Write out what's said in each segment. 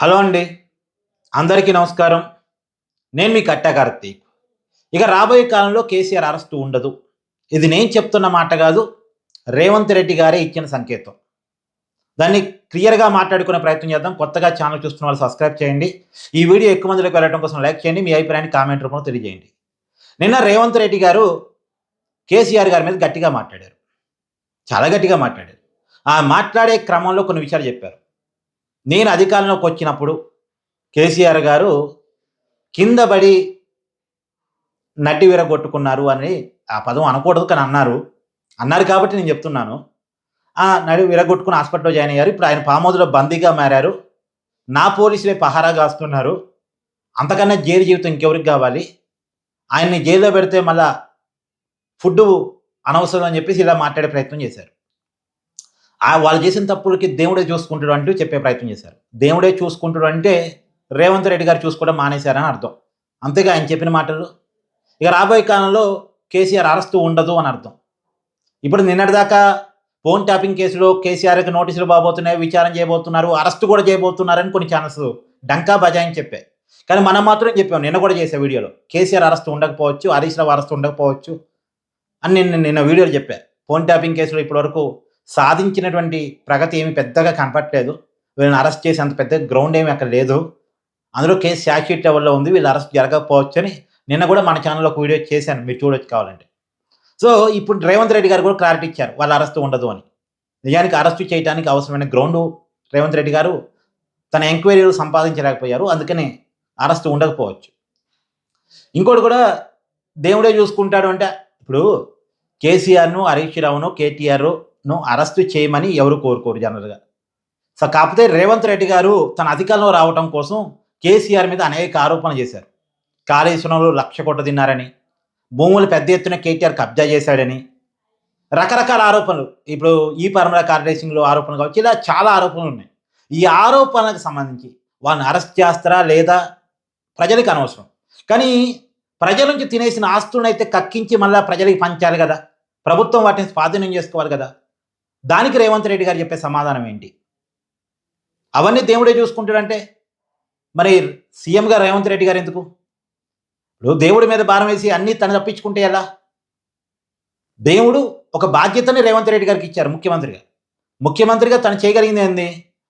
Hello అండి. అందరికీ నమస్కారం. నేను మీ కట్టా కార్తీక్. ఇక రాబోయే కాలంలో కేసీఆర్ అరెస్టు ఉండదు. ఇది నేను చెప్తున్న మాట కాదు రేవంత్ రెడ్డి గారే ఇచ్చిన సంకేతం. దాన్ని క్లియర్గా మాట్లాడుకునే ప్రయత్నం చేద్దాం. కొత్తగా ఛానల్ చూస్తున్న వాళ్ళు సబ్స్క్రైబ్ చేయండి. ఈ వీడియో ఎక్కువ మందిలోకి వెళ్ళడం కోసం లైక్ చేయండి. మీ అభిప్రాయాన్ని కామెంట్ రూపంలో తెలియజేయండి. నిన్న రేవంత్ రెడ్డి గారు కేసీఆర్ గారి మీద గట్టిగా మాట్లాడారు. చాలా గట్టిగా మాట్లాడారు. ఆ మాట్లాడే క్రమంలో కొన్ని విషయాలు చెప్పారు. నేను అధికారంలోకి వచ్చినప్పుడు కేసీఆర్ గారు కింద పడి నడ్డి విరగొట్టుకున్నారు అని ఆ పదం అనకూడదు కానీ అన్నారు. అన్నారు కాబట్టి నేను చెప్తున్నాను. ఆ నడి విరగొట్టుకుని హాస్పిటల్లో జాయిన్ అయ్యారు. ఇప్పుడు ఆయన పామోదులో బందీగా మారారు. నా పోలీసులే పహారా కాస్తున్నారు అంతకన్నా జైలు జీవితం ఇంకెవరికి కావాలి? ఆయన్ని జైల్లో పెడితే మళ్ళా ఫుడ్ అనవసరం అని చెప్పేసి ఇలా మాట్లాడే ప్రయత్నం చేశారు. ఆ వాళ్ళు చేసిన తప్పులకి దేవుడే చూసుకుంటాడు అంటూ చెప్పే ప్రయత్నం చేశారు. దేవుడే చూసుకుంటాడు అంటే రేవంత్ రెడ్డి గారు చూసుకోవడం మానేశారని అర్థం. అంతేగా ఆయన చెప్పిన మాటలు? ఇక రాబోయే కాలంలో కేసీఆర్ అరెస్టు ఉండదు అని అర్థం. ఇప్పుడు నిన్నటిదాకా ఫోన్ ట్యాపింగ్ కేసులో కేసీఆర్కి నోటీసులు బాబోతున్నాయి విచారణ చేయబోతున్నారు అరెస్ట్ కూడా చేయబోతున్నారని కొన్ని ఛానల్స్ డంకా బజాయిని చెప్పాయి. కానీ మనం మాత్రం చెప్పాం నిన్న కూడా చేసే వీడియోలో. కేసీఆర్ అరెస్ట్ ఉండకపోవచ్చు హరీష్ రావు అరెస్ట్ ఉండకపోవచ్చు అని నేను నిన్న వీడియోలు చెప్పా ఫోన్ ట్యాపింగ్ కేసులో ఇప్పటివరకు సాధించినటువంటి ప్రగతి ఏమి పెద్దగా కనపట్లేదు వీళ్ళని అరెస్ట్ చేసే అంత పెద్ద గ్రౌండ్ ఏమి అక్కడ లేదు. అందులో కేసు శాషీట్ లెవెల్లో ఉంది. వీళ్ళు అరెస్ట్ జరగకపోవచ్చు అని నిన్న కూడా మన ఛానల్లో ఒక వీడియో చేశాను. మీరు చూడొచ్చు కావాలంటే. సో ఇప్పుడు రేవంత్ రెడ్డి గారు కూడా క్లారిటీ ఇచ్చారు. వాళ్ళు అరెస్ట్ ఉండదు అని. నిజానికి అరెస్ట్ చేయడానికి అవసరమైన గ్రౌండ్ రేవంత్ రెడ్డి గారు తన ఎంక్వైరీలు సంపాదించలేకపోయారు. అందుకని అరెస్ట్ ఉండకపోవచ్చు. ఇంకోటి కూడా దేవుడే చూసుకుంటాడు అంటే ఇప్పుడు కేసీఆర్ను హరీష్ రావును కేటీఆర్ ను అరెస్టు చేయమని ఎవరు కోరుకోరు జనరల్గా. సో కాకపోతే రేవంత్ రెడ్డి గారు తన అధికారంలో రావటం కోసం కేసీఆర్ మీద అనేక ఆరోపణలు చేశారు. కాళేశ్వరంలో లక్ష కొట్ట తిన్నారని భూములు పెద్ద ఎత్తున కేటీఆర్ కబ్జా చేశాడని రకరకాల ఆరోపణలు. ఇప్పుడు ఈ పరమల కార్ రేసింగ్లో ఆరోపణలు కావచ్చు ఇలా చాలా ఆరోపణలు ఉన్నాయి. ఈ ఆరోపణలకు సంబంధించి వాళ్ళని అరెస్ట్ చేస్తారా లేదా ప్రజలకు అనవసరం. కానీ ప్రజల నుంచి తినేసిన ఆస్తులను అయితే కక్కించి మళ్ళీ ప్రజలకు పంచాలి కదా. ప్రభుత్వం వాటిని స్వాధీనం చేసుకోవాలి కదా. దానికి రేవంత్ రెడ్డి గారు చెప్పే సమాధానం ఏంటి? అవన్నీ దేవుడే చూసుకుంటాడంటే? మరి సీఎంగా రేవంత్ రెడ్డి గారు ఎందుకు? ఇప్పుడు దేవుడి మీద భారం వేసి అన్నీ తను తప్పించుకుంటే ఎలా? దేవుడు ఒక బాధ్యతని రేవంత్ రెడ్డి గారికి ఇచ్చారు ముఖ్యమంత్రిగా ముఖ్యమంత్రిగా తను చేయగలిగింది ఏంది?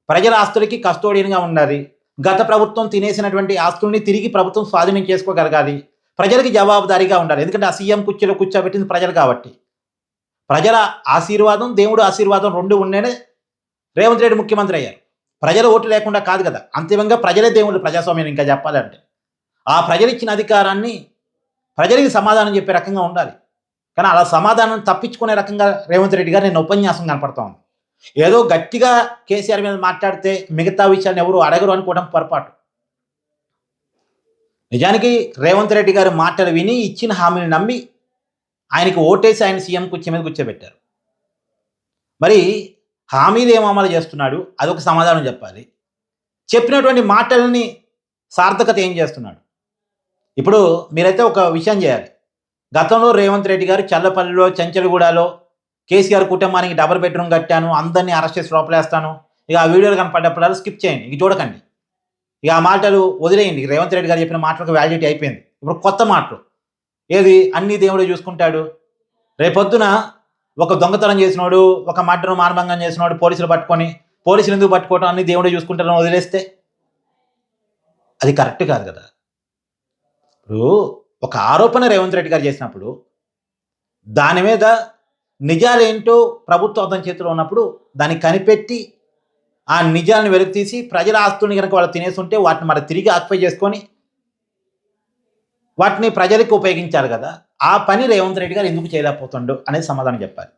ప్రజల ఆస్తులకి కస్టోడియన్గా ఉండాలి. గత ప్రభుత్వం తినేసినటువంటి ఆస్తుల్ని తిరిగి ప్రభుత్వం స్వాధీనం చేసుకోగలగాలి. ప్రజలకి జవాబుదారీగా ఉండాలి. ఎందుకంటే ఆ సీఎం కుర్చీలో కూర్చోబెట్టింది ప్రజలు కాబట్టి. ప్రజల ఆశీర్వాదం దేవుడు ఆశీర్వాదం రెండు ఉండేనే రేవంత్ రెడ్డి ముఖ్యమంత్రి అయ్యారు. ప్రజల ఓటు లేకుండా కాదు కదా. అంతిమంగా ప్రజలే దేవుడు ప్రజాస్వామ్యం ఇంకా చెప్పాలంటే. ఆ ప్రజలు ఇచ్చిన అధికారాన్ని ప్రజలకి సమాధానం చెప్పే రకంగా ఉండాలి. కానీ అలా సమాధానం తప్పించుకునే రకంగా రేవంత్ రెడ్డి గారు నేను ఉపన్యాసం కనపడతా ఉంది. ఏదో గట్టిగా కేసీఆర్ మీద మాట్లాడితే మిగతా విషయాన్ని ఎవరు అడగరు అనుకోవడం పొరపాటు. నిజానికి రేవంత్ రెడ్డి గారి మాటలు విని ఇచ్చిన హామీని నమ్మి ఆయనకి ఓటేసి ఆయన సీఎం కుర్చీ మీద కూర్చోబెట్టారు. మరి హామీలు ఏం అమలు చేస్తున్నాడు? అదొక సమాధానం చెప్పాలి. చెప్పినటువంటి మాటలని సార్థకత ఏం చేస్తున్నాడు? ఇప్పుడు మీరైతే ఒక విషయం చేయాలి. గతంలో రేవంత్ రెడ్డి గారు చల్లపల్లిలో చెంచలగూడలో కేసీఆర్ కుటుంబానికి డబల్ బెడ్రూమ్ కట్టాను అందరినీ అరెస్ట్ చేసి లోపలేస్తాను. ఇక ఆ వీడియోలు కనపడ్డప్పుడు స్కిప్ చేయండి ఇక చూడకండి. ఇక ఆ మాటలు వదిలేయండి. రేవంత్ రెడ్డి గారు చెప్పిన మాటలకు వ్యాలిడిటీ అయిపోయింది. ఇప్పుడు కొత్త మాటలు. ఏది? అన్ని దేవుడే చూసుకుంటాడు. రేపొద్దున ఒక దొంగతనం చేసినోడు ఒక మటను మానభంగం చేసినోడు పోలీసులు పట్టుకొని పోలీసులు ఎందుకు పట్టుకోవటం? అన్ని దేవుడే చూసుకుంటారని వదిలేస్తే? అది కరెక్ట్ కాదు కదా. ఇప్పుడు ఒక ఆరోపణ రేవంత్ రెడ్డి గారు చేసినప్పుడు దాని మీద నిజాలేంటో ప్రభుత్వ అతని చేతిలో ఉన్నప్పుడు దాన్ని కనిపెట్టి ఆ నిజాలను వెలుగు తీసి ప్రజల ఆస్తుల్ని కనుక వాళ్ళు తినేస్తుంటే వాటిని మరి తిరిగి ఆక్యుపై చేసుకొని వాటిని ప్రజలకు ఉపయోగించారు కదా. ఆ పని రేవంత్ రెడ్డి గారు ఎందుకు చేయలేకపోతుండు అనేది సమాధానం చెప్పాలి.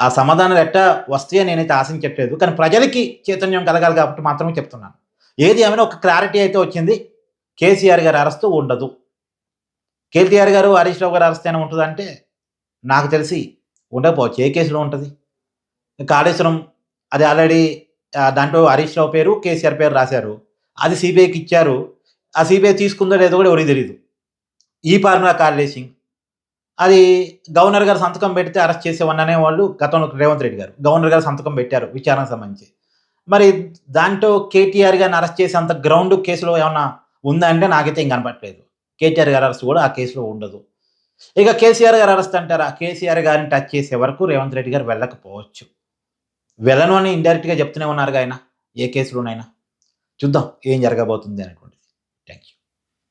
ఆ సమాధానాలు ఎట్టా వస్తాయని నేనైతే ఆశించట్లేదు. కానీ ప్రజలకి చైతన్యం కలగాలి కాబట్టి మాత్రమే చెప్తున్నాను. ఏది ఏమైనా ఒక క్లారిటీ అయితే వచ్చింది కేసీఆర్ గారు అరెస్ట్ ఉండదు. కేటీఆర్ గారు హరీష్ రావు గారు అరెస్ట్ అయినా ఉంటుందంటే నాకు తెలిసి ఉండకపోవచ్చు. ఏ కేసులో ఉంటుంది? కాళేశ్వరం అది ఆల్రెడీ దాంట్లో హరీష్ రావు పేరు కేసీఆర్ పేరు రాశారు. అది సిబిఐకి ఇచ్చారు. ఆ సిబిఐ తీసుకుందో లేదో కూడా ఎవరికి తెలియదు ఈ ఫార్ములా కార్లేసింగ్ అది గవర్నర్ గారు సంతకం పెడితే అరెస్ట్ చేసేవన్ననే వాళ్ళు గతంలో రేవంత్ రెడ్డి గారు గవర్నర్ గారు సంతకం పెట్టారు విచారణకు సంబంధించి. మరి దాంట్లో కేటీఆర్ గారిని అరెస్ట్ చేసే అంత గ్రౌండ్ కేసులో ఏమన్నా ఉందా అంటే నాకైతే ఏం కనపట్లేదు కేటీఆర్ గారి అరెస్ట్ కూడా ఆ కేసులో ఉండదు. ఇక కేసీఆర్ గారు అరెస్ట్ అంటారా? కేసీఆర్ గారిని టచ్ చేసే వరకు రేవంత్ రెడ్డి గారు వెళ్ళకపోవచ్చు. వెళ్ళను అని ఇండైరెక్ట్గా చెప్తూనే ఉన్నారు ఆయన. ఏ కేసులోనైనా. చూద్దాం ఏం జరగబోతుంది అనేటువంటి